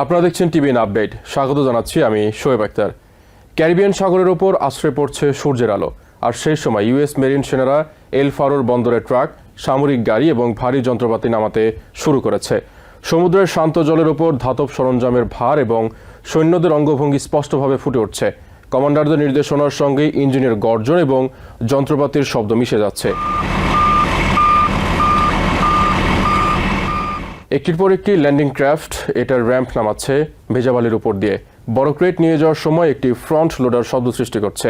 আপনারা দেখছেন TVN update স্বাগত জানাচ্ছি আমি শোয়েব আক্তার। ক্যারিবিয়ান সাগরের ওপর আশ্রয় পড়ছে সূর্যের আলো। আর সেই সময় ইউএস মেরিন সেনারা এল ফারোর বন্দরে ট্রাক, সামরিক গাড়ি এবং ভারী যন্ত্রপাতি নামাতে শুরু করেছে। সমুদ্রের শান্ত জলের ওপর ধাতব সরঞ্জামের ভার এবং সৈন্যদের অঙ্গভঙ্গি স্পষ্টভাবে ফুটে উঠছে। কমান্ডারদের নির্দেশনার সঙ্গে ইঞ্জিনের গর্জন এবং যন্ত্রপাতির শব্দ মিশে যাচ্ছে। একটির পর একটি ল্যান্ডিং ক্রাফট এটার র্যাম্প নামাচ্ছে ভেজাবালির উপর দিয়ে। বড় ক্রেট নিয়ে যাওয়ার সময় একটি ফ্রন্ট লোডার শব্দ সৃষ্টি করছে।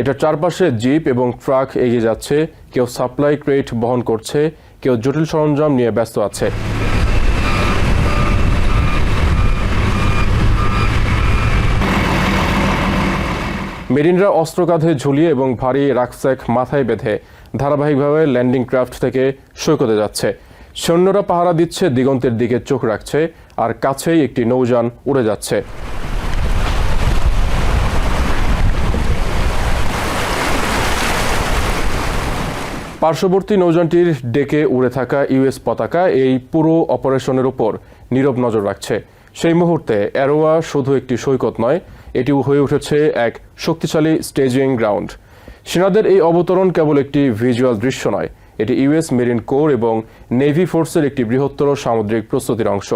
এটার চারপাশে জিপ এবং ট্রাক এগিয়ে যাচ্ছে, কেউ সাপ্লাই ক্রেট বহন করছে, কেউ জটিল সরঞ্জাম নিয়ে ব্যস্ত আছে। মেরিনরা অস্ত্র কাঁধে ঝুলিয়ে এবং ভারী রাকস্যাক মাথায় বেঁধে ধারাবাহিকভাবে ল্যান্ডিং ক্রাফট থেকে সৈকতে যাচ্ছে। সৈন্যরা পাহারা দিচ্ছে, দিগন্তের দিকে চোখ রাখছে, আর কাছেই একটি নৌযান উড়ে যাচ্ছে। পার্শ্ববর্তী নৌযানটির ডেকে উড়ে থাকা ইউএস পতাকা এই পুরো অপারেশনের উপর নীরব নজর রাখছে। সেই মুহূর্তে অ্যারোয়া শুধু একটি সৈকত নয়, এটিও হয়ে উঠেছে এক শক্তিশালী স্টেজিং গ্রাউন্ড। সেনাদের এই অবতরণ কেবল একটি ভিজুয়াল দৃশ্য নয় এটি ইউএস মেরিন কোর এবং নেভি ফোর্সের একটি বৃহত্তর সামুদ্রিক প্রস্তুতির অংশ.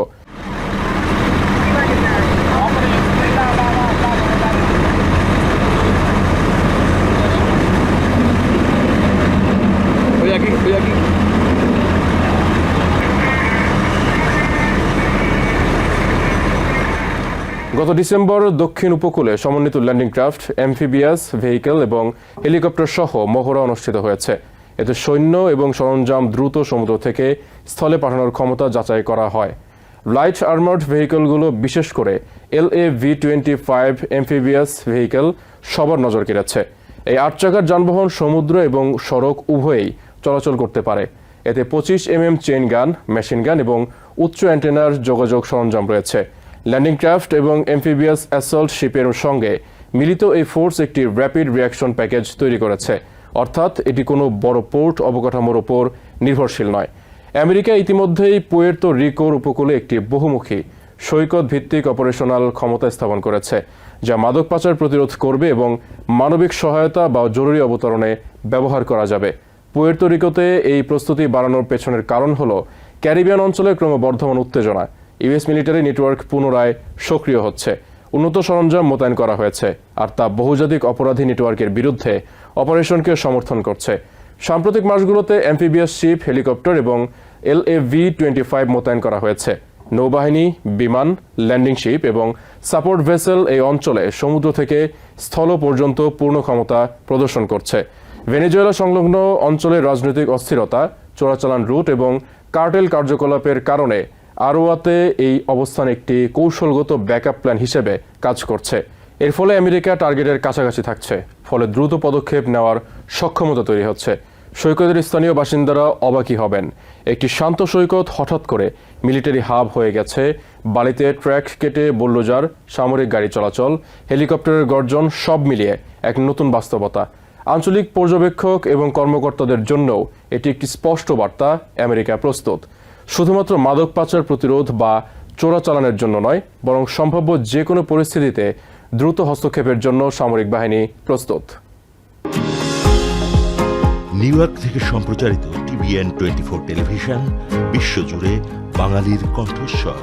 গত ডিসেম্বর দক্ষিণ উপকূলে সমন্বিত ল্যান্ডিং ক্রাফট অ্যামফিবিয়াস ভেহিকেল এবং হেলিকপ্টার সহ মহড়া অনুষ্ঠিত হয়েছে এতে সৈন্য এবং সরঞ্জাম দ্রুত সমুদ্র থেকে স্থলে পাঠানোর ক্ষমতা যাচাই করা হয়। লাইট আর্মার্ড ভেহিকেলগুলো, বিশেষ করে L A V twenty five amphibious vehicle, সবার নজর কেড়েছে। এই আট চাকার যানবাহন সমুদ্র এবং সড়ক উভয়েই চলাচল করতে পারে। এতে পঁচিশ M M chain gun, machine gun এবং উচ্চ অ্যান্টেনার যোগাযোগ সরঞ্জাম রয়েছে। ল্যান্ডিং ক্রাফট এবং এমফিবিয়াস অ্যাসল্ট শিপের সঙ্গে মিলিত এই ফোর্স একটি র্যাপিড রিয়াকশন প্যাকেজ তৈরি করেছে। অর্থাৎ এটি কোনো বড় পোর্ট, অবকাঠামোর ওপর নির্ভরশীল নয়। আমেরিকা ইতিমধ্যেই পুয়ের্তো রিকোর উপকূলে একটি বহুমুখী সৈকত ভিত্তিক অপারেশনাল ক্ষমতা স্থাপন করেছে, যা মাদক পাচার প্রতিরোধ করবে এবং মানবিক সহায়তা বা জরুরি অবতরণে ব্যবহার করা যাবে। পুয়ের্তো রিকোতে এই প্রস্তুতি বাড়ানোর পেছনের কারণ হল ক্যারিবিয়ান অঞ্চলে ক্রমবর্ধমান উত্তেজনা। ইউএস মিলিটারি নেটওয়ার্ক পুনরায় সক্রিয় হচ্ছে। উন্নত সরঞ্জাম মোতায়েন করা হয়েছে আর তা বহুজাতিক অপরাধী নেটওয়ার্কের বিরুদ্ধে অপারেশনকে সমর্থন করছে। সাম্প্রতিক মাসগুলোতে এমপিবিএস শিপ, হেলিকপ্টার এবং L A V twenty five মোতায়েন করা হয়েছে। নৌবাহিনী, বিমান, ল্যান্ডিং শিপ এবং সাপোর্ট ভেসেল এই অঞ্চলে সমুদ্র থেকে স্থল পর্যন্ত পূর্ণ ক্ষমতা প্রদর্শন করছে। ভেনেজুয়েলা সংলগ্ন অঞ্চলের রাজনৈতিক অস্থিরতা, চোরাচালান রুট এবং কার্টেল কার্যকলাপের কারণে আরোয়াতে এই অবস্থান একটি কৌশলগত ব্যাকআপ প্ল্যান হিসেবে কাজ করছে। এর ফলে আমেরিকা টার্গেটের কাছাকাছি থাকছে, ফলে দ্রুত পদক্ষেপ নেওয়ার সক্ষমতা তৈরি হচ্ছে। সৈকতের স্থানীয় বাসিন্দারা অবাকই হবেন। একটি শান্ত সৈকত হঠাৎ করে মিলিটারি হাব হয়ে গেছে। বালিতে ট্র্যাক কেটে বুল্ডোজার, সামরিক গাড়ি চলাচল, হেলিকপ্টারের গর্জন সব মিলিয়ে এক নতুন বাস্তবতা। আঞ্চলিক পর্যবেক্ষক এবং কর্মকর্তাদের জন্যও এটি একটি স্পষ্ট বার্তা, আমেরিকা প্রস্তুত। শুধুমাত্র মাদক পাচার প্রতিরোধ বা চোরাচালানের জন্য নয়, বরং সম্ভাব্য যে কোনো পরিস্থিতিতে দ্রুত হস্তক্ষেপের জন্য সামরিক বাহিনী প্রস্তুত। নিউ ইয়র্ক থেকে সম্প্রচারিত টিভিএন টোয়েন্টি ফোর টেলিভিশন, বিশ্বজুড়ে বাঙালির কণ্ঠস্বর।